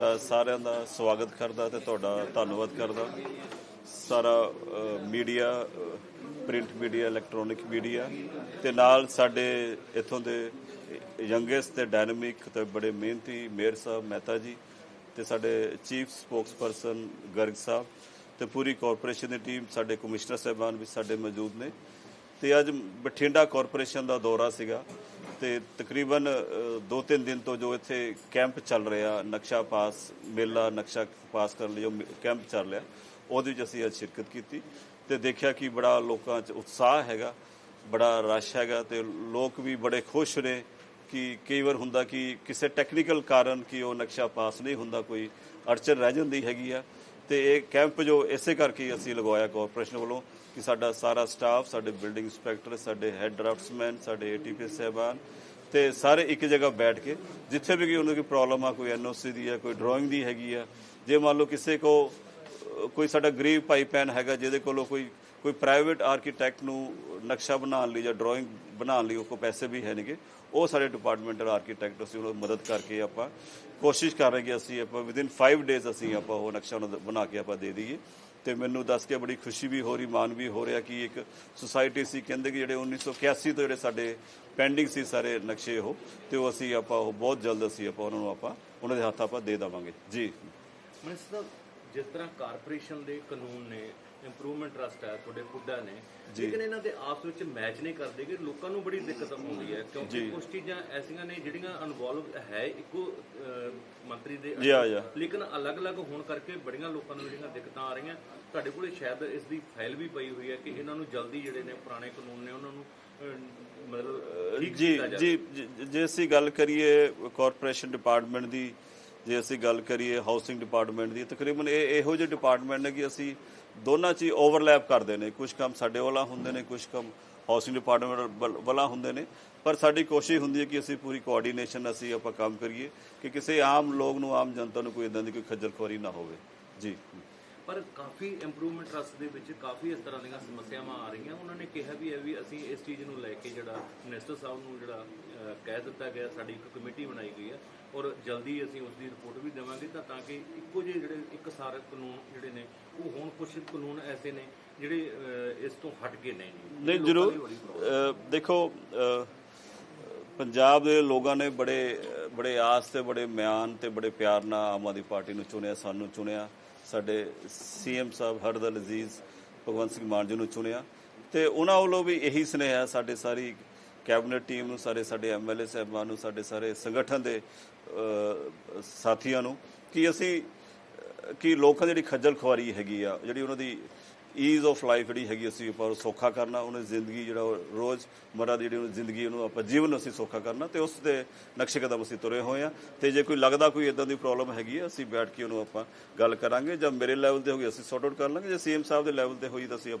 ਸਾਰਿਆਂ ਦਾ ਸਵਾਗਤ ਕਰਦਾ ਤੇ ਤੁਹਾਡਾ ਧੰਨਵਾਦ ਕਰਦਾ। ਸਾਰਾ media print media, electronic media ਤੇ ਨਾਲ ਸਾਡੇ ਇਥੋਂ ਦੇ ਯੰਗੈਸਟ ਤੇ ਡਾਇਨਾਮਿਕ ਤੇ ਬੜੇ ਮਿਹਨਤੀ ਮੇਅਰ ਸਾਹਿਬ ਮਹਿਤਾ ਜੀ ਤੇ ਸਾਡੇ ਚੀਫ ਸਪੋਕਸਪਰਸਨ ਗਰਗ ਸਾਹਿਬ ਤੇ ਪੂਰੀ ਕਾਰਪੋਰੇਸ਼ਨ ਦੀ ਟੀਮ ਸਾਡੇ ਕਮਿਸ਼ਨਰ ਸਾਹਿਬਾਨ ਵੀ ਸਾਡੇ ਮੌਜੂਦ ਨੇ। ਤੇ ਅੱਜ ਬਠਿੰਡਾ ਕਾਰਪੋਰੇਸ਼ਨ ਦਾ ਦੌਰਾ ਸੀਗਾ। ਤੇ ਤਕਰੀਬਨ 2-3 ਦਿਨ ਤੋਂ ਜੋ ਇੱਥੇ ਕੈਂਪ ਚੱਲ ਰਿਹਾ, ਨਕਸ਼ਾ ਪਾਸ, ਮੇਲਾ ਨਕਸ਼ਾ ਪਾਸ ਕਰਨ ਲਈ ਜੋ ਕੈਂਪ ਚੱਲ ਰਿਹਾ, ਉਹਦੇ ਵਿੱਚ ਅਸੀਂ ਅੱਜ ਸ਼ਿਰਕਤ ਕੀਤੀ ਤੇ ਦੇਖਿਆ ਕਿ ਬੜਾ ਲੋਕਾਂ 'ਚ ਉਤਸ਼ਾਹ ਹੈਗਾ, ਬੜਾ ਰਸ਼ ਹੈਗਾ ਤੇ ਲੋਕ ਵੀ ਬੜੇ ਖੁਸ਼ ਨੇ ਕਿ ਕਈ ਵਾਰ ਹੁੰਦਾ ਕਿ ਕਿਸੇ ਟੈਕਨੀਕਲ ਕਾਰਨ ਕਿ ਉਹ ਨਕਸ਼ਾ ਪਾਸ ਨਹੀਂ ਹੁੰਦਾ, ਕੋਈ ਅੜਚਨ ਰਹਿ ਜਾਂਦੀ ਹੈਗੀ ਆ। ਤੇ ਇਹ ਕੈਂਪ ਜੋ ਇਸੇ ਕਰਕੇ ਅਸੀਂ ਲਗਵਾਇਆ ਕਾਰਪੋਰੇਸ਼ਨ ਵੱਲੋਂ ਕਿ ਸਾਡਾ ਸਾਰਾ ਸਟਾਫ ਸਾਡੇ ਬਿਲਡਿੰਗ ਇੰਸਪੈਕਟਰ ਸਾਡੇ ਹੈੱਡ ਡਰਾਫਟਸਮੈਨ ਸਾਡੇ ਏਟੀਪੀ ਸਹਿਬਾਨ ਤੇ ਸਾਰੇ ਇੱਕ ਜਗ੍ਹਾ ਬੈਠ ਕੇ ਜਿੱਥੇ ਵੀ ਕੋਈ ਉਹਨਾਂ ਦੀ ਪ੍ਰੋਬਲਮ ਆ, ਕੋਈ ਐਨਓਸੀ ਦੀ ਆ, ਕੋਈ ਡਰਾਇੰਗ ਦੀ ਹੈਗੀ ਆ, ਜੇ ਮੰਨ ਲਓ ਕਿਸੇ ਕੋ ਕੋਈ ਸਾਡਾ ਗਰੀਬ ਭਾਈ ਭੈਣ ਹੈਗਾ ਜਿਹਦੇ ਕੋਲੋਂ ਕੋਈ ਕੋਈ ਪ੍ਰਾਈਵੇਟ ਆਰਕੀਟੈਕਟ ਨੂੰ ਨਕਸ਼ਾ ਬਣਾਉਣ ਲਈ ਜਾਂ ਡਰਾਇੰਗ ਬਣਾਉਣ ਲਈ ਉਹ ਕੋ ਪੈਸੇ ਵੀ ਹੈ ਨਹੀਂਗੇ ਉਹ ਸਾਡੇ ਡਿਪਾਰਟਮੈਂਟਲ ਆਰਕੀਟੈਕਟ ਅਸੀਂ ਉਹਨਾਂ ਦੀ ਮਦਦ ਕਰਕੇ ਆਪਾਂ ਕੋਸ਼ਿਸ਼ ਕਰ ਰਹੇ ਕਿ ਅਸੀਂ ਆਪਾਂ ਵਿਦਿਨ 5 ਡੇਜ਼ ਅਸੀਂ ਆਪਾਂ ਉਹ ਨਕਸ਼ਾ ਉਹਨਾਂ ਦਾ ਬਣਾ ਕੇ ਆਪਾਂ ਦੇ ਦਈਏ। ਤੇ ਮੈਨੂੰ ਦੱਸ ਕੇ ਬੜੀ ਖੁਸ਼ੀ ਵੀ ਹੋ ਰਹੀ, ਮਾਣ ਵੀ ਹੋ ਰਿਹਾ ਕਿ ਇੱਕ ਸੁਸਾਇਟੀ ਸੀ, ਕਹਿੰਦੇ ਕਿ ਜਿਹੜੇ 1981 ਤੋਂ ਜਿਹੜੇ ਸਾਡੇ ਪੈਂਡਿੰਗ ਸੀ ਸਾਰੇ ਨਕਸ਼ੇ ਉਹ, ਤੇ ਉਹ ਅਸੀਂ ਆਪਾਂ ਉਹ ਬਹੁਤ ਜਲਦ ਅਸੀਂ ਆਪਾਂ ਉਹਨਾਂ ਨੂੰ ਆਪਾਂ ਉਹਨਾਂ ਦੇ ਹੱਥ ਆਪਾਂ ਦੇ ਦੇਵਾਂਗੇ। ਜੀ। ਮਿਨਿਸਟਰ ਜਿਸ ਤਰ੍ਹਾਂ ਕਾਰਪੋਰੇਸ਼ਨ ਦੇ ਕਾਨੂੰਨ ਨੇ ਇੰਪਰੂਵਮੈਂਟ ਟਰਸਟ ਹੈ ਤੁਹਾਡੇ ਪੁੱਡਾ ਨੇ। ਲੇਕਿਨ ਇਹਨਾਂ ਦੇ ਆਪਸ ਵਿੱਚ ਮੈਚ ਨਹੀਂ ਕਰਦੇ ਕਿ ਲੋਕਾਂ ਨੂੰ ਬੜੀ ਦਿੱਕਤ ਆਉਂਦੀ ਹੈ ਕਿਉਂਕਿ ਕੁਝ ਚੀਜ਼ਾਂ ਐਸੀਆਂ ਨੇ ਜਿਹੜੀਆਂ ਇਨਵੋਲਵ ਹੈ ਇੱਕੋ ਮੰਤਰੀ ਦੇ ਲੇਕਿਨ ਅਲੱਗ-ਅਲੱਗ ਹੋਣ ਕਰਕੇ ਬੜੀਆਂ ਲੋਕਾਂ ਨੂੰ ਜਿਹੜੀਆਂ ਦਿੱਕਤਾਂ ਆ ਰਹੀਆਂ। ਤੁਹਾਡੇ ਕੋਲੇ ਸ਼ਾਇਦ ਇਸ ਦੀ ਫਾਈਲ ਵੀ ਪਈ ਹੋਈ ਹੈ ਕਿ ਇਹਨਾਂ ਨੂੰ ਜਲਦੀ ਜਿਹੜੇ ਨੇ ਪੁਰਾਣੇ ਕਾਨੂੰਨ ਨੇ ਉਹਨਾਂ ਨੂੰ ਮਤਲਬ ਜੀ ਜੇ- ਜੇ ਅਸੀਂ ਗੱਲ ਕਰੀਏ ਕਾਰਪੋਰੇਸ਼ਨ ਡਿਪਾਰਟਮੈਂਟ ਦੀ ਜੇ ਅਸੀਂ ਗੱਲ ਕਰੀਏ ਹਾਊਸਿੰਗ ਡਿਪਾਰਟਮੈਂਟ ਦੀ, ਤਕਰੀਬਨ ਇਹ ਇਹੋ ਜਿਹੇ ਡਿਪਾਰਟਮੈਂਟ ਨੇ ਕਿ ਅਸੀਂ ਦੋਨਾਂ 'ਚ ਹੀ ਓਵਰਲੈਪ ਕਰਦੇ ਨੇ। ਕੁਝ ਕੰਮ ਸਾਡੇ ਵਾਲਾ ਹੁੰਦੇ ਨੇ ਕੁਝ ਕੰਮ ਹਾਊਸਿੰਗ ਡਿਪਾਰਟਮੈਂਟ ਵਾਲਾ ਹੁੰਦੇ ਨੇ। ਪਰ ਸਾਡੀ ਕੋਸ਼ਿਸ਼ ਹੁੰਦੀ ਹੈ ਕਿ ਅਸੀਂ ਪੂਰੀ ਕੋਆਰਡੀਨੇਸ਼ਨ ਅਸੀਂ ਆਪਾਂ ਕੰਮ ਕਰੀਏ ਕਿ ਕਿਸੇ ਆਮ ਲੋਕ ਨੂੰ, ਆਮ ਜਨਤਾ ਨੂੰ ਕੋਈ ਇਦਾਂ ਦੀ ਕੋਈ ਖੱਜਲ ਖੁਆਰੀ ਨਾ ਹੋਵੇ। ਜੀ। ਪਰ ਕਾਫੀ ਇੰਪਰੂਵਮੈਂਟ ਟਰਸਟ ਦੇ ਵਿੱਚ ਕਾਫੀ ਇਸ ਤਰ੍ਹਾਂ ਦੀਆਂ ਸਮੱਸਿਆਵਾਂ ਆ ਰਹੀਆਂ। ਉਹਨਾਂ ਨੇ ਕਿਹਾ ਵੀ ਹੈ ਵੀ ਅਸੀਂ ਇਸ ਚੀਜ਼ ਨੂੰ ਲੈ ਕੇ ਜਿਹੜਾ ਮਿਨਿਸਟਰ ਸਾਹਿਬ ਨੂੰ ਜਿਹੜਾ ਕਹਿ ਦਿੱਤਾ ਗਿਆ ਸਾਡੀ ਇੱਕ ਕਮੇਟੀ ਬਣਾਈ ਗਈ ਹੈ ਔਰ ਜਲਦੀ ਅਸੀਂ ਉਸ ਦੀ ਰਿਪੋਰਟ ਵੀ ਦੇਵਾਂਗੇ ਤਾਂ ਤਾਂ ਕਿ ਇੱਕੋ ਜਿਹੇ ਜਿਹੜੇ ਇੱਕ ਸਾਰੇ ਕਾਨੂੰਨ ਜਿਹੜੇ ਨੇ ਉਹ ਹੁਣ ਕੁਝ ਕਾਨੂੰਨ ਐਸੇ ਨੇ ਜਿਹੜੇ ਇਸ ਤੋਂ ਹਟ ਕੇ ਨਹੀਂ। ਨੇ ਨਹੀਂ ਜ਼ਰੂਰ। ਦੇਖੋ ਪੰਜਾਬ ਦੇ ਲੋਕਾਂ ਨੇ ਬੜੇ ਬੜੇ ਆਸ ਤੇ ਬੜੇ ਮਿਆਨ ਤੇ ਬੜੇ ਪਿਆਰ ਨਾਲ ਆਮ ਆਦਮੀ ਪਾਰਟੀ ਨੂੰ ਚੁਣਿਆ ਸਾਨੂੰ ਚੁਣਿਆ। ਸਾਡੇ ਸੀਐਮ ਸਾਹਿਬ ਹਰਦਲ ਅਜ਼ੀਜ਼, ਭਗਵੰਤ ਸਿੰਘ ਮਾਨ ਜੀ ਨੂੰ ਚੁਣਿਆ। ਤੇ ਉਹਨਾਂ ਵੱਲੋਂ ਵੀ ਇਹੀ ਸੁਨੇਹਾ ਸਾਡੇ ਸਾਰੀ ਕੈਬਨਿਟ ਟੀਮ ਨੂੰ, ਸਾਰੇ ਸਾਡੇ ਐਮਐਲਏ ਸਾਹਿਬਾਨ ਨੂੰ, ਸਾਡੇ ਸਾਰੇ ਸੰਗਠਨ ਦੇ ਸਾਥੀਆਂ ਨੂੰ ਕਿ ਅਸੀਂ ਕਿ ਲੋਕਾਂ ਦੀ ਜਿਹੜੀ ਖੱਜਲ ਖੁਆਰੀ ਹੈਗੀ ਆ, ਜਿਹੜੀ ਉਹਨਾਂ ਦੀ ਈਜ਼ ਆਫ ਲਾਈਫ ਜਿਹੜੀ ਹੈਗੀ ਅਸੀਂ ਆਪਾਂ ਉਹ ਸੌਖਾ ਕਰਨਾ, ਉਹਨੇ ਜ਼ਿੰਦਗੀ ਜਿਹੜਾ ਉਹ ਰੋਜ਼ ਮਰਾ ਦੀ ਜਿਹੜੀ ਉਹਨੂੰ ਜ਼ਿੰਦਗੀ, ਉਹਨੂੰ ਆਪਾਂ ਜੀਵਨ ਅਸੀਂ ਸੌਖਾ ਕਰਨਾ ਤੇ ਉਸ ਦੇ ਨਕਸ਼ੇ ਕਦਮ ਅਸੀਂ ਤੁਰੇ ਹੋਏ ਆ। ਤੇ ਜੇ ਕੋਈ ਲੱਗਦਾ ਕੋਈ ਇਦਾਂ ਦੀ ਪ੍ਰੋਬਲਮ ਹੈਗੀ ਆ, ਅਸੀਂ ਬੈਠ ਕੇ ਉਹਨੂੰ ਆਪਾਂ ਗੱਲ ਕਰਾਂਗੇ ਜਾਂ ਮੇਰੇ ਲੈਵਲ ਤੇ ਹੋਈ ਅਸੀਂ ਸੌਟ ਆਊਟ ਕਰ ਲਾਂਗੇ। ਜੇ ਸੀਐਮ ਸਾਹਿਬ ਦੇ ਲੈਵਲ ਤੇ ਹੋਈ ਤਾਂ ਅਸੀਂ ਆਪਾਂ